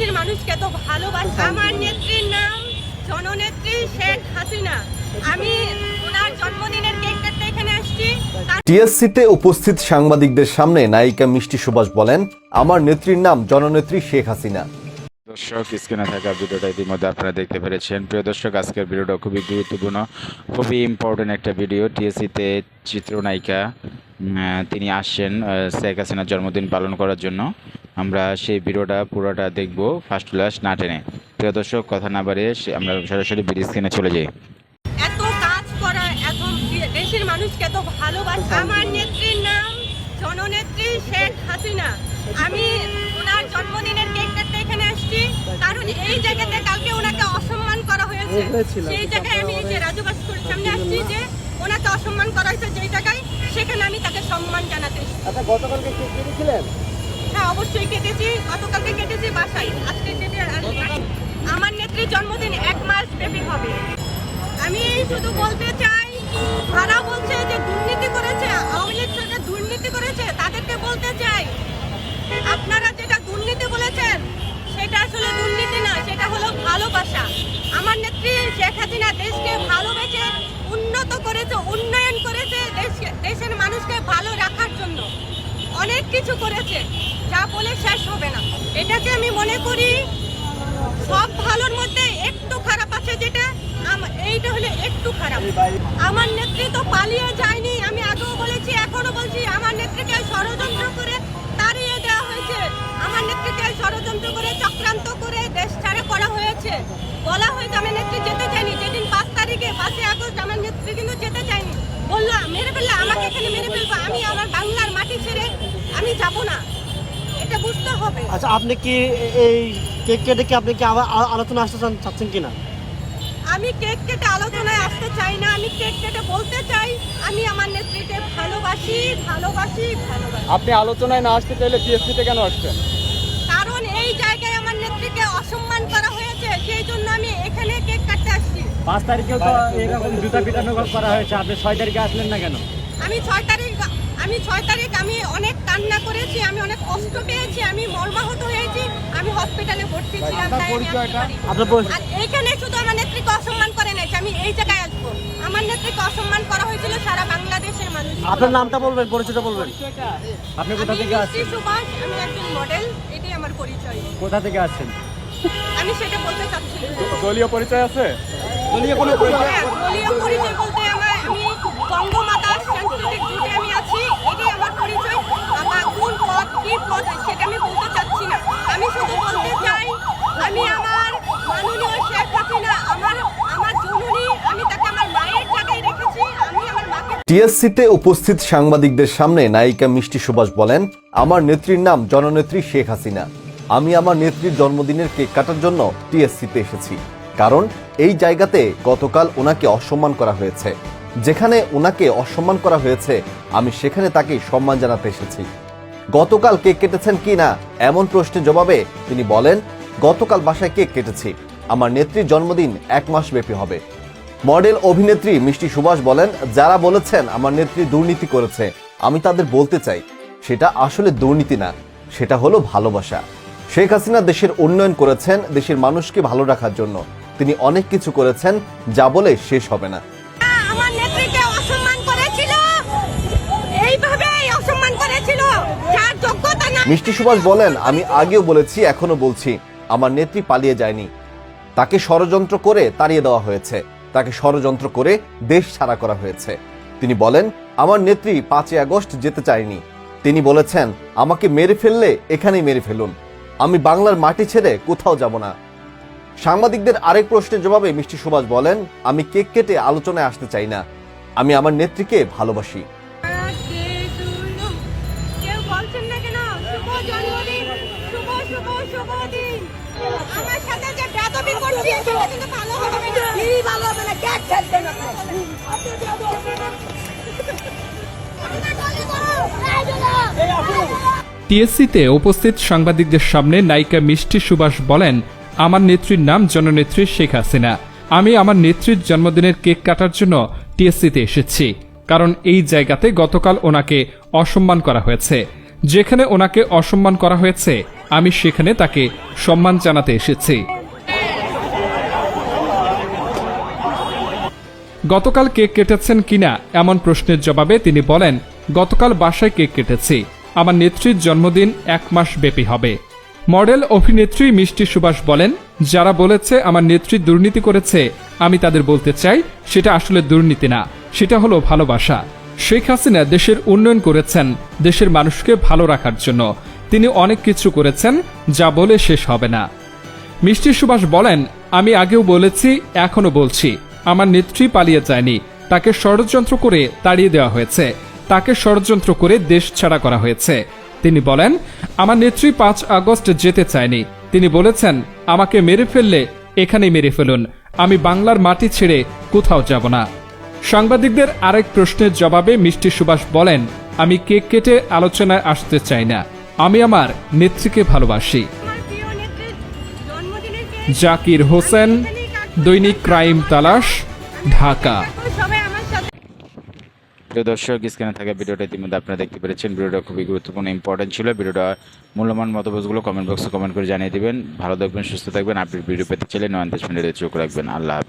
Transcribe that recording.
দেশের মানুষকে এত ভালোবাসে। আমার নেত্রীর নাম জননেত্রী শেখ হাসিনা। আমি ওনার জন্মদিনের কেক কাটতে এখানে আসছি। টিএসসিতে উপস্থিত সাংবাদিকদের সামনে নায়িকা মিষ্টি সুভাষ বলেন আমার নেত্রীর নাম জননেত্রী শেখ হাসিনা। দর্শক স্ক্রিনে থাকা ভিডিওটা ইতিমধ্যে আপনারা দেখতে পেরেছেন। প্রিয় দর্শক আজকের ভিডিওটা খুবই গুরুত্বপূর্ণ। খুবই ইম্পর্টেন্ট একটা ভিডিও। টিএসসিতে চিত্রনায়িকা তিনি আসছেন আহ, শেখ হাসিনার জন্মদিন পালন করার জন্য। আমরা সেই ভিডিওটা পুরোটা দেখব ফার্স্ট ক্লাস না টেনে। প্রিয় দর্শক কথা না বাড়িয়ে সে- আমরা সরাসরি ভিডিও স্ক্রিনে চলে যাই। এত কাজ করা এত দেশের মানুষকে এত ভালোবাসে। আমার নেত্রীর নাম জননেত্রী শেখ হাসিনা। আমি ওনার জন্মদিনের কেক কাটতে এখানে আসছি। কারণ এই জায়গাতে কালকে ওনাকে অসম্মান করা হয়েছে। সেই জায়গায় আমি এই যে রাজু বাস্কুর সামনে আসছি যে ওনাকে অসম্মান করা হয়েছে যেই জায়গায় সেখানে আমি তাকে সম্মান জানাতে আচ্ছা গতকালকে কেক কেটেছিলেন অবশ্যই কেটেছি গতকালকে কেটেছি বাসায়। আজকে কেটে আর- আমার নেত্রীর জন্মদিন এক মাস ব্যাপী হবে। আমি শুধু বলতে চাই যারা বলছে যে দুর্নীতি করেছে আওয়ামী লীগ সরকার দুর্নীতি করেছে তাদেরকে বলতে চাই আপনারা যেটা দুর্নীতি বলেছেন সেটা আসলে দুর্নীতি না সেটা হলো ভালোবাসা। আমার নেত্রী শেখ হাসিনা দেশকে ভালোবেসে উন্নত করেছে উন্নয়ন করেছে দেশকে- দেশের মানুষকে ভালো রাখার জন্য। অনেক কিছু করেছে। যা বলে শেষ হবে না। এটাকে আমি মনে করি সব ভালোর মধ্যে একটু খারাপ আছে যেটা এইটা হলে একটু খারাপ। আমার নেত্রী তো পালিয়ে যায়নি, আমি আগেও বলেছি এখনও বলছি, আমার নেত্রীকে ষড়যন্ত্র করে তাড়িয়ে দেওয়া হয়েছে। আমার নেত্রীকে ষড়যন্ত্র করে চক্রান্ত করে দেশ ছাড়া করা হয়েছে। বলা হয়েছে, আমার নেত্রী যেতে চাইনি যেদিন পাঁচ তারিখে, পাঁচই আগস্ট আমার নেত্রী কিন্তু যেতে চাইনি বলল, মেরে ফেললে, আমাকে এখানে মেরে ফেলব। আমি আমার বাংলার মাটি ছেড়ে আমি যাব না। এটা বুঝতে হবে। আচ্ছা আপনি কি এই কেক কেটে কি আপনি কি আবার আলোচনা আসতে চান- চাচ্ছেন কিনা? আমি কেক কেটে আলোচনায় আসতে চাই না আমি কেক কেটে বলতে চাই আমি আমার নেত্রীকে ভালোবাসি ভালোবাসি ভালোবাসি। আপনি আলোচনায় না আসতে চাইলে টিএসসিতে কেন আসছেন? কারণ এই জায়গায় আমার নেত্রীকে অসম্মান করা হয়েছে সেই জন্য আমি এখানে কেক কাটতে আসছি। পাঁচ তারিখেও তো এরকম জুতা পিটানো করা হয়েছে আপনি ছয় তারিখে আসলেন না কেন? আমি ছয় তারিখ আমি ছয় তারিখ আমি অনেক কান্না করেছি আমি অনেক কষ্ট পেয়েছি আমি মর্মাহত হয়েছি আমি হসপিটালে ভর্তি ছিলাম এইখানে শুধু আমার নেত্রীকে অসম্মান করে নাই আমি এই জায়গায় আসব। আমার নেত্রীকে অসম্মান করা হয়েছিল সারা বাংলাদেশের মানুষ। আপনার নামটা বলবেন পরিচয়টা বলবেন। আপনি আমি কোথা থেকে আসছেন? সুভাষ আমি একজন মডেল এটাই আমার পরিচয়। কোথা থেকে আসছেন? আমি সেটা বলতে চাচ্ছি। দলীয় পরিচয় আছে? দলীয় কোনো পরিচয়? হ্যাঁ, দলীয় পরিচয় বলতে আমার আমি বঙ্গমাতা সাংস্কৃতিক জুটে আমি আছি এটাই আমার টিএসসিতে উপস্থিত সাংবাদিকদের সামনে নায়িকা মিষ্টি সুভাষ বলেন, আমার নেত্রীর নাম জননেত্রী শেখ হাসিনা। আমি আমার নেত্রীর জন্মদিনের কেক কাটার জন্য টিএসসিতে এসেছি। কারণ এই জায়গাতে গতকাল ওনাকে অসম্মান করা হয়েছে। যেখানে ওনাকে অসম্মান করা হয়েছে, আমি সেখানে তাকে সম্মান জানাতে এসেছি। গতকাল কেক কেটেছেন কি না, এমন প্রশ্নের জবাবে তিনি বলেন, গতকাল বাসায় কেক কেটেছি। আমার নেত্রীর জন্মদিন এক মাস ব্যাপী হবে। মডেল অভিনেত্রী মিষ্টি সুভাষ বলেন, যারা বলেছেন আমার নেত্রী দুর্নীতি করেছে, আমি তাদের বলতে চাই, সেটা আসলে দুর্নীতি না, সেটা হলো ভালোবাসা। শেখ হাসিনা দেশের উন্নয়ন করেছেন, দেশের মানুষকে ভালো রাখার জন্য। তিনি অনেক কিছু করেছেন, যা বলে শেষ হবে না। মিষ্টি সুভাষ বলেন, আমি আগেও বলেছি এখনও বলছি। আমার নেত্রী পালিয়ে যায়নি। তাকে ষড়যন্ত্র করে তাড়িয়ে দেওয়া হয়েছে। তাকে ষড়যন্ত্র করে দেশ ছাড়া করা হয়েছে। তিনি বলেন, আমার নেত্রী পাঁচই আগস্ট যেতে চায়নি। তিনি বলেছেন, আমাকে মেরে ফেললে এখানেই মেরে ফেলুন। আমি বাংলার মাটি ছেড়ে কোথাও যাব না। সাংবাদিকদের আরেক প্রশ্নের জবাবে মিষ্টি সুভাষ বলেন, আমি কেক কেটে আলোচনায় আসতে চাই না। আমি আমার নেত্রীকে ভালোবাসি। টিএসসিতে উপস্থিত সাংবাদিকদের সামনে নায়িকা মিষ্টি সুভাষ বলেন, আমার নেত্রীর নাম জননেত্রী শেখ হাসিনা। আমি আমার নেত্রীর জন্মদিনের কেক কাটার জন্য টিএসসিতে এসেছি, কারণ এই জায়গাতে গতকাল ওনাকে অসম্মান করা হয়েছে। যেখানে ওনাকে অসম্মান করা হয়েছে, আমি সেখানে তাকে সম্মান জানাতে এসেছি। গতকাল কেক কেটেছেন কিনা এমন প্রশ্নের জবাবে তিনি বলেন, গতকাল বাসায় কেক কেটেছি। আমার নেত্রীর জন্মদিন এক মাস ব্যাপী হবে। মডেল অভিনেত্রী মিষ্টি সুভাষ বলেন, যারা বলেছে আমার নেত্রী দুর্নীতি করেছে, আমি তাদের বলতে চাই, সেটা আসলে দুর্নীতি না, সেটা হলো ভালোবাসা। শেখ হাসিনা দেশের উন্নয়ন করেছেন, দেশের মানুষকে ভালো রাখার জন্য। তিনি অনেক কিছু করেছেন, যা বলে শেষ হবে না। মিষ্টি সুভাষ বলেন, আমি আগেও বলেছি এখনও বলছি। আমার নেত্রী পালিয়ে যায়নি। তাকে ষড়যন্ত্র করে তাড়িয়ে দেওয়া হয়েছে। তাকে ষড়যন্ত্র করে দেশ ছাড়া করা হয়েছে। তিনি বলেন আমার নেত্রী পাঁচ আগস্ট যেতে চায়নি। তিনি বলেছেন আমাকে মেরে ফেললে এখানেই মেরে ফেলুন। আমি বাংলার মাটি ছেড়ে কোথাও যাব না। সাংবাদিকদের আরেক প্রশ্নের জবাবে মিষ্টি সুভাষ বলেন আমি কেক কেটে আলোচনায় আসতে চাই না। আমি আমার নেত্রীকে ভালোবাসি। জাকির হোসেন দৈনিক ক্রাইম তালাশ ঢাকা। প্রিয় দর্শক স্ক্রিনে থাকা ভিডিওটা ইতিমধ্যে আপনারা দেখতে পেরেছেন। ভিডিওটা খুবই গুরুত্বপূর্ণ ইম্পর্টেন্ট ছিল। ভিডিওটা মূল্যবান মতামতগুলো কমেন্ট বক্সে কমেন্ট করে জানিয়ে দেবেন। ভালো থাকবেন সুস্থ থাকবেন। আপনি ভিডিও পেতে চাইলে নয়ন দেশ মিনিটে চোখ রাখবেন। আল্লাহ হাফেজ।